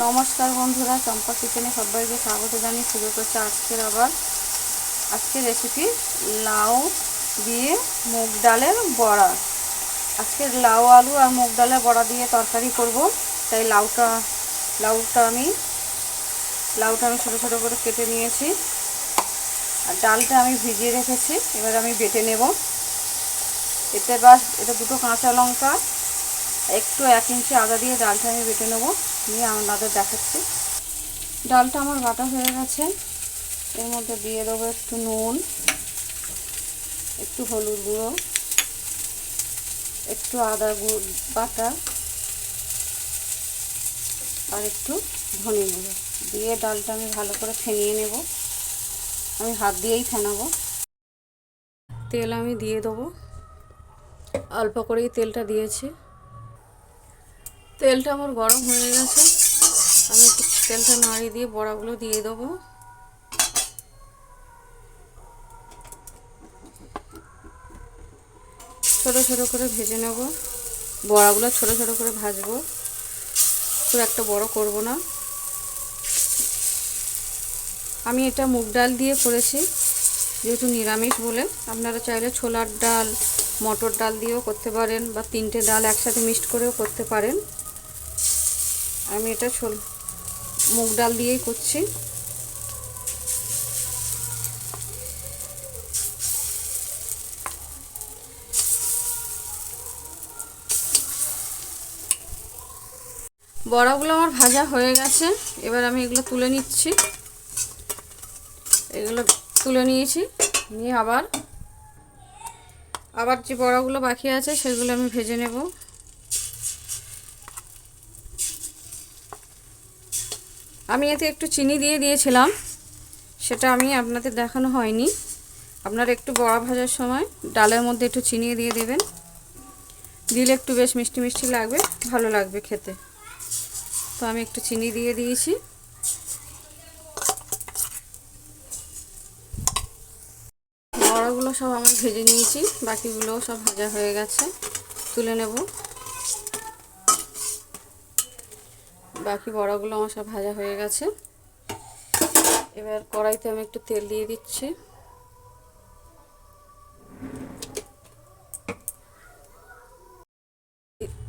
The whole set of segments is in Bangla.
নমস্কার বন্ধুরা, চম্পা কিচেনে সবাইকে স্বাগত জানিয়ে শুরু করছে আজকের আবার। আজকের রেসিপি লাউ দিয়ে মুগ ডালের বড়া। আজকের লাউ আলু আর মুগ ডালের বড়া দিয়ে তরকারি করব। তাই লাউটা লাউটা আমি লাউটা আমি ছোটো ছোটো করে কেটে নিয়েছি। আর ডালটা আমি ভিজিয়ে রেখেছি, এবার আমি বেটে নেব। এতে বাস, এটা দুটো কাঁচা লঙ্কা একটু এক ইঞ্চি আদা দিয়ে ডালটা আমি বেটে নেব। নিয়ে আপনাদের দেখাচ্ছি। ডালটা আমার বাটা হয়ে গেছে। এর মধ্যে দিয়ে দেবো একটু নুন, একটু হলুদ গুঁড়ো, একটু আদা গুঁড়ো বাটা, আর একটু ধনে গুঁড়ো। দিয়ে ডালটা আমি ভালো করে ফেনিয়ে নেব। আমি হাত দিয়েই ফেনাবো। তেল আমি দিয়ে দেবো। অল্প করেই তেলটা দিয়েছি। তেলটা আমার গরম হয়ে গেছে। আমি একটু তেলটা নাড়িয়ে দিয়ে বড়াগুলো দিয়ে দেবো। ছোট ছোট করে ভেজে নেব। বড়াগুলো ছোট ছোট করে ভাজবো। খুব একটা বড় করব না। আমি এটা মুগ ডাল দিয়ে করেছি, যেহেতু নিরামিষ বলে। আপনারা চাইলে ছোলার ডাল, মটর ডাল দিয়েও করতে পারেন বা তিনটে ডাল একসাথে মিক্সড করেও করতে পারেন। আমি এটা ছোল, মুগ ডাল দিয়েই করছি। বড়াগুলো আমার ভাজা হয়ে গেছে, এবার আমি এগুলো তুলে নিচ্ছি। এগুলো তুলে নিয়েছি, নিয়ে আবার আবার যে বড়াগুলো বাকি আছে সেগুলো আমি ভেজে নেব। আমি এতে একটু চিনি দিয়ে দিয়েছিলাম। সেটা আমি আপনাদের দেখানো হয়নি। আপনারা একটু বড়া ভাজার সময় ডালের মধ্যে একটু চিনি দিয়ে দেবেন। দিলে একটু বেশ মিষ্টি মিষ্টি লাগবে, ভালো লাগবে খেতে। তো আমি একটু চিনি দিয়ে দিয়েছি। বড়াগুলো সব আমি ভেজে নিয়েছি, বাকিগুলোও সব ভাজা হয়ে গেছে। তুলে নেব। বাকি বড়াগুলো আমার সব ভাজা হয়ে গেছে। এবার কড়াইতে আমি একটু তেল দিয়ে দিচ্ছি।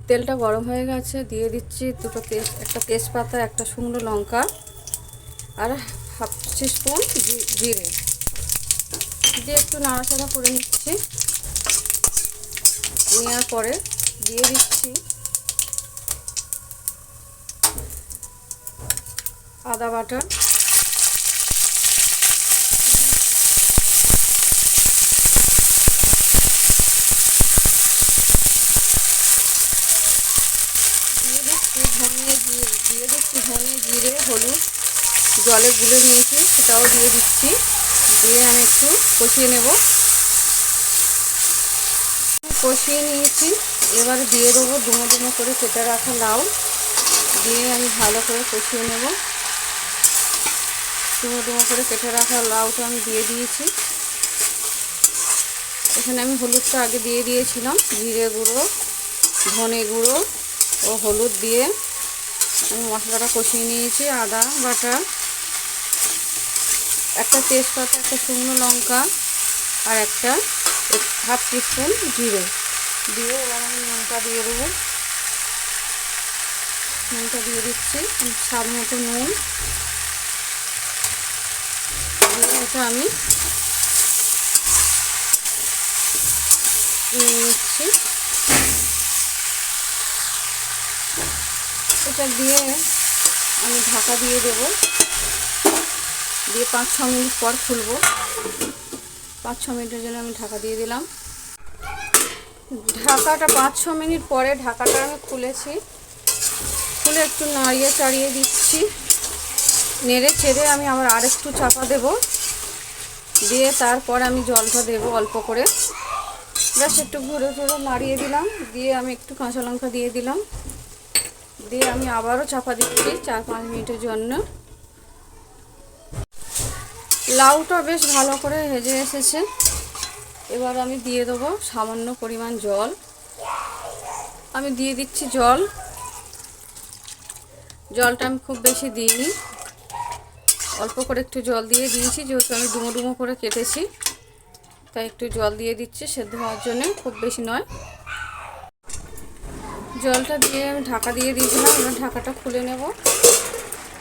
তেলটা গরম হয়ে গেছে, দিয়ে দিচ্ছি দুটো তেজ, একটা তেজপাতা, একটা শুকনো লঙ্কা আর হাফ স্পুন জিরে। দিয়ে একটু নাড়াচাড়া করে নিচ্ছি। নেওয়ার পরে দিয়ে দিচ্ছি আদা বাটা। দিয়ে ধনে জিরে, দিয়ে দিচ্ছি ধনে জিরে, হলুদ। জলে গুলে নিয়েছি, সেটাও দিয়ে দিচ্ছি। দিয়ে আমি একটু কষিয়ে নেব। কষিয়ে নিয়েছি। এবার দিয়ে দেবো ডুমো ডুমো করে কেটে রাখা লাউ। দিয়ে আমি ভালো করে কষিয়ে নেব। ডুমো ডুমো করে কেটে রাখা লাউটা আমি দিয়ে দিয়েছি। এখানে আমি হলুদটা আগে দিয়ে দিয়েছিলাম, জিরে গুঁড়ো, ধনে গুঁড়ো ও হলুদ দিয়ে আমি মশলাটা কষিয়ে নিয়েছি, আদা বাটা একটা তেজপাতা, একটা শুকনো লঙ্কা আর একটা হাফ টিস্পুন জিরে। দিয়ে এবার আমি নুনটা দিয়ে দেবো। নুনটা দিয়ে দিচ্ছি, স্বাদ মতো নুন। এটা আমি নিচ্ছি। এটা দিয়ে আমি ঢাকা দিয়ে দেব। দিয়ে পাঁচ ছ মিনিট পর খুলবো। পাঁচ ছ মিনিটের জন্য আমি ঢাকা দিয়ে দিলাম। ঢাকাটা পাঁচ ছ মিনিট পরে ঢাকাটা আমি খুলেছি। খুলে একটু নাড়িয়ে চাড়িয়ে দিচ্ছি। নেড়ে ছেড়ে আমি আবার আরেকটু চাপা দেব। দিয়ে তারপর আমি জলটা দেব অল্প করে। জাস্ট একটু ঘুরে ঘুরে নাড়িয়ে দিলাম। দিয়ে আমি একটু কাঁচা লঙ্কা দিয়ে দিলাম। দিয়ে আমি আবারও চাপা দিচ্ছি চার পাঁচ মিনিটের জন্য। লাউটা বেশ ভালো করে হেজে এসেছে। এবার আমি দিয়ে দেবো সামান্য পরিমাণ জল। আমি দিয়ে দিচ্ছি জল। জলটা আমি খুব বেশি দিইনি। অল্প করে একটু জল দিয়ে দিয়েছি, যেহেতু আমি ডুমো ডুমো করে কেটেছি। তাই একটু জল দিয়ে দিচ্ছি, সেদ্ধ হওয়ার জন্যে, খুব বেশি নয়। জলটা দিয়ে আমি ঢাকা দিয়ে দিয়েছিলাম, এবার ঢাকাটা খুলে নেব।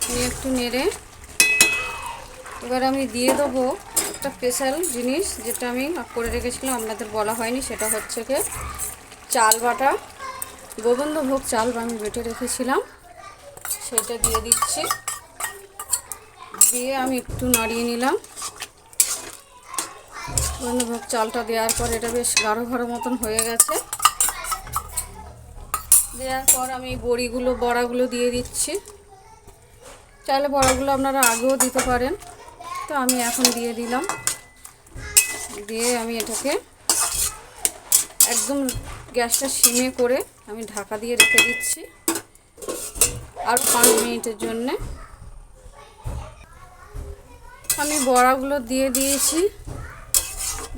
নিয়ে একটু নেড়ে। এবার আমি দিয়ে দেবো একটা স্পেশাল জিনিস, যেটা আমি করে রেখেছিলাম, আপনাদের বলা হয়নি, সেটা হচ্ছে কি চাল বাটা। গোবিন্দভোগ চাল আমি বেটে রেখেছিলাম, সেটা দিয়ে দিচ্ছি। দিয়ে আমি একটু নাড়িয়ে নিলাম। গোবিন্দভোগ চালটা দেওয়ার পর এটা বেশ গাঢ় ঘাড়ো মতন হয়ে গেছে। দেওয়ার পর আমি বড়িগুলো, বড়াগুলো দিয়ে দিচ্ছি। চাইলে বড়াগুলো আপনারা আগেও দিতে পারেন। তো আমি এখন দিয়ে দিলাম। দিয়ে আমি এটাকে একদম গ্যাসটা সিমে করে আমি ঢাকা দিয়ে রেখে দিচ্ছি। আর পাঁচ মিনিটের জন্যে। আমি বড়াগুলো দিয়ে দিয়েছি।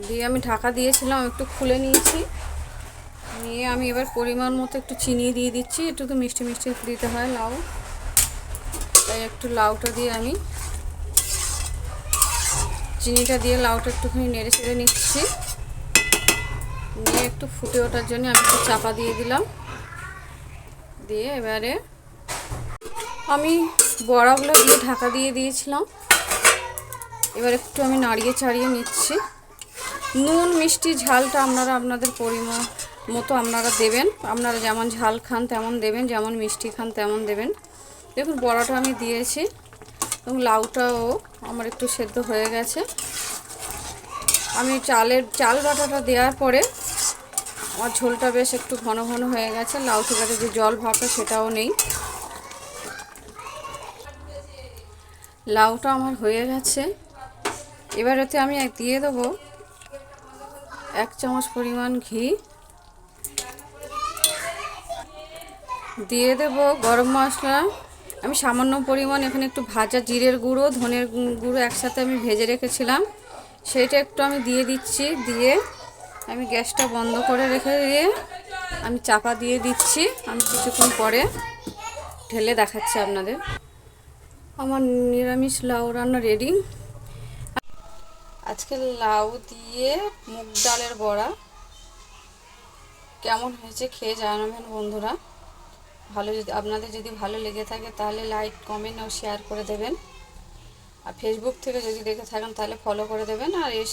দিয়ে আমি ঢাকা দিয়েছিলাম, একটু খুলে নিয়েছি। নিয়ে আমি এবার পরিমাণ মতো একটু চিনি দিয়ে দিচ্ছি। একটু তো মিষ্টি মিষ্টি দিতে হয় লাউ। তাই একটু লাউটা দিয়ে আমি চিনিটা দিয়ে লাউটা একটুখানি নেড়ে চেড়ে নিচ্ছি। নিয়ে একটু ফুটে ওঠার জন্য আমি একটু চাপা দিয়ে দিলাম। দিয়ে এবারে আমি বড়াগুলো দিয়ে ঢাকা দিয়ে দিয়েছিলাম। এবার একটু আমি নাড়িয়ে চাড়িয়ে নিচ্ছি। নুন, মিষ্টি, ঝালটা আপনারা আপনাদের পরিমাণ মতো আপনারা দেবেন। আপনারা যেমন ঝাল খান তেমন দেবেন, যেমন মিষ্টি খান তেমন দেবেন। দেখুন, বড়াটা আমি দিয়েছি এবং লাউটাও আমার একটু সেদ্ধ হয়ে গেছে। আমি চালের, চাল বাটাটা দেওয়ার পরে আমার ঝোলটা বেশ একটু ঘন ঘন হয়ে গেছে। লাউ থেকে যে জল ভাবটা সেটাও নেই। লাউটা আমার হয়ে গেছে। এবার এতে আমি দিয়ে দেবো এক চামচ পরিমাণ ঘি। দিয়ে দেব গরম মশলা। আমি সামান্য পরিমাণ এখানে একটু ভাজা জিরের গুঁড়ো, ধনের গুঁড়ো একসাথে আমি ভেজে রেখেছিলাম। সেইটা একটু আমি দিয়ে দিচ্ছি, দিয়ে আমি গ্যাসটা বন্ধ করে রেখে দিয়ে আমি চাপা দিয়ে দিচ্ছি। আমি কিছুক্ষণ পরে ঢেলে দেখাচ্ছি আপনাদের। আমার নিরামিষ লাউ রান্না রেডি। আজকে লাউ দিয়ে মুগ ডালের বড়া। কেমন হয়েছে খেয়ে জানাবেন বন্ধুরা। ভালো যদি, আপনাদের যদি ভালো লেগে থাকে তাহলে লাইক কমেন্ট ও শেয়ার করে দেবেন। আর ফেসবুক থেকে যদি দেখে থাকেন তাহলে ফলো করে দেবেন। আর এস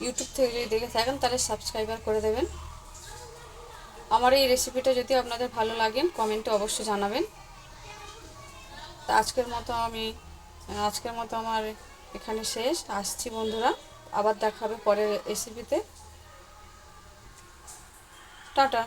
ইউটিউব থেকে যদি দেখে থাকেন তাহলে সাবস্ক্রাইবার করে দেবেন। আমার এই রেসিপিটা যদি আপনাদের ভালো লাগে কমেন্টে অবশ্যই জানাবেন। তা আজকের মতো আমি, আজকের মতো আমার এখানে শেষ। আসছি বন্ধুরা। আবার দেখাবে পরের রেসিপিতে টাটা।